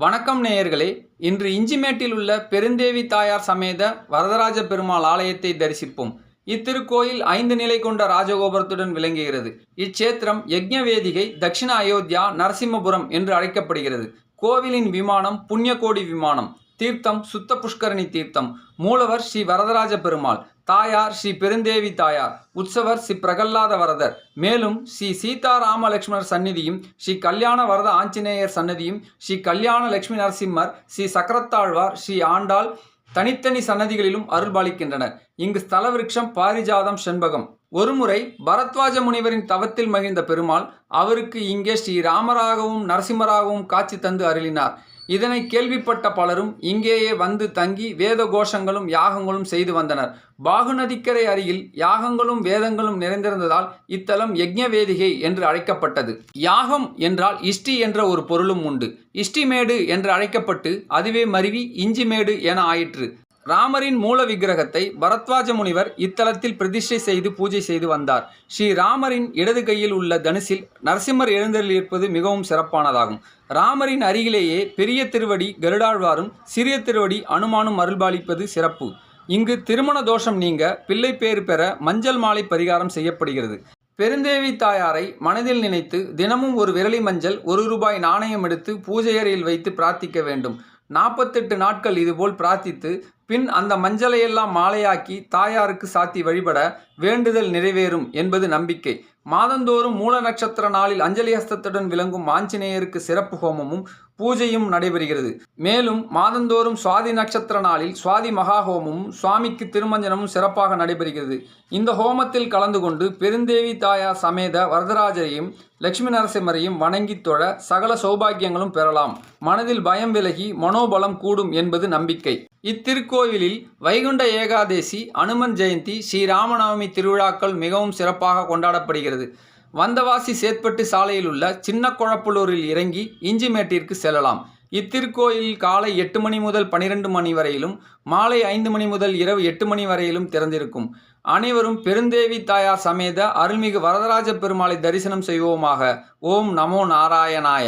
வணக்கம் நேயர்களே. இன்று இஞ்சிமேட்டில் உள்ள பெருந்தேவி தாயார் சமேத வரதராஜ பெருமாள் ஆலயத்தை தரிசிப்போம். இத்திருக்கோயில் ஐந்து நிலை கொண்ட ராஜகோபுரத்துடன் விளங்குகிறது. இச்சேத்திரம் யக்ஞவேதிகை தட்சிண அயோத்தியா நரசிம்மபுரம் என்று அழைக்கப்படுகிறது. கோவிலின் விமானம் புண்ணியகோடி விமானம். தீர்த்தம் சுத்த புஷ்கரணி தீர்த்தம். மூலவர் ஸ்ரீ வரதராஜ பெருமாள் தாயார் ஸ்ரீ பெருந்தேவி தாயார் உற்சவர் ஸ்ரீ பிரகல்லாத வரதர். மேலும் ஸ்ரீ சீதாராம லட்சுமணர் சந்நிதியும் ஸ்ரீ கல்யாண வரத ஆஞ்சநேயர் சன்னதியும் ஸ்ரீ கல்யாண லட்சுமி நரசிம்மர் ஸ்ரீ சக்கரத்தாழ்வார் ஸ்ரீ ஆண்டாள் தனித்தனி சன்னதிகளிலும் அருள்பாலிக்கின்றனர் இங்கு ஸ்தல விருட்சம் பாரிஜாதம் செண்பகம். ஒருமுறை பரத்வாஜ முனிவரின் தவத்தில் மகிழ்ந்த பெருமாள் அவருக்கு இங்கே ஸ்ரீ ராமராகவும் நரசிம்மராகவும் காட்சி தந்து அருளினார். இதனை கேள்விப்பட்ட பலரும் இங்கேயே வந்து தங்கி வேத கோஷங்களும் யாகங்களும் செய்து வந்தனர். பாகு நதிக்கரை அருகில் யாகங்களும் வேதங்களும் நிறைந்திருந்ததால் இத்தலம் யக்ஞவேதிகை என்று அழைக்கப்பட்டது. யாகம் என்றால் இஷ்டி என்ற ஒரு பொருளும் உண்டு. இஷ்டிமேடு என்று அழைக்கப்பட்டு அதுவே மருவி இஞ்சிமேடு என ஆயிற்று. ராமரின் மூல விக்கிரகத்தை பரத்வாஜ முனிவர் இத்தலத்தில் பிரதிஷ்டை செய்து பூஜை செய்து வந்தார். ஸ்ரீ ராமரின் இடது கையில் உள்ள தனுசில் நரசிம்மர் எழுந்தருளியிருப்பது மிகவும் சிறப்பானதாகும். ராமரின் அருகிலேயே பெரிய திருவடி கருடாழ்வாரும் சிறிய திருவடி அனுமானும் அருள்பாலிப்பது சிறப்பு. இங்கு திருமண தோஷம் நீங்க பிள்ளை பேறு பெற மஞ்சள் மாலை பரிகாரம் செய்யப்படுகிறது. பெருந்தேவி தாயாரை மனதில் நினைத்து தினமும் ஒரு விரலி மஞ்சள் ஒரு ரூபாய் நாணயம் எடுத்து பூஜை அறையில் வைத்து பிரார்த்திக்க வேண்டும். நாற்பத்தெட்டு நாட்கள் இதுபோல் பிரார்த்தித்து பின் அந்த மஞ்சளையெல்லாம் மாலையாக்கி தாயாருக்கு சாத்தி வழிபட வேண்டுதல் நிறைவேறும் என்பது நம்பிக்கை. மாதந்தோறும் மூல நட்சத்திர நாளில் அஞ்சலி ஹஸ்தத்துடன் விளங்கும் ஆஞ்சநேயருக்கு சிறப்பு ஹோமமும் பூஜையும் நடைபெறுகிறது. மேலும் மாதந்தோறும் சுவாதி நட்சத்திர நாளில் சுவாதி மகா ஹோமமும் சுவாமிக்கு திருமஞ்சனமும் சிறப்பாக நடைபெறுகிறது. இந்த ஹோமத்தில் கலந்து கொண்டு பெருந்தேவி தாயார் சமேத வரதராஜரையும் லட்சுமி நரசிம்மரையும் வணங்கி தொழ சகல சௌபாகியங்களும் பெறலாம். மனதில் பயம் விலகி மனோபலம் கூடும் என்பது நம்பிக்கை. இத்திருக்கோவிலில் வைகுண்ட ஏகாதேசி அனுமன் ஜெயந்தி ஸ்ரீராமநவமி திருவிழாக்கள் மிகவும் சிறப்பாக கொண்டாடப்படுகிறது. வந்தவாசி சேத்பட்டு சாலையில் உள்ள சின்ன குழப்பலூரில் இறங்கி இஞ்சிமேட்டிற்கு செல்லலாம். இத்திருக்கோயில் காலை எட்டு மணி முதல் பனிரெண்டு மணி வரையிலும் மாலை ஐந்து மணி முதல் இரவு எட்டு மணி வரையிலும் திறந்திருக்கும். அனைவரும் பெருந்தேவி தாயார் சமேத அருள்மிகு வரதராஜ பெருமாளை தரிசனம் செய்வோமாக. ஓம் நமோ நாராயணாய.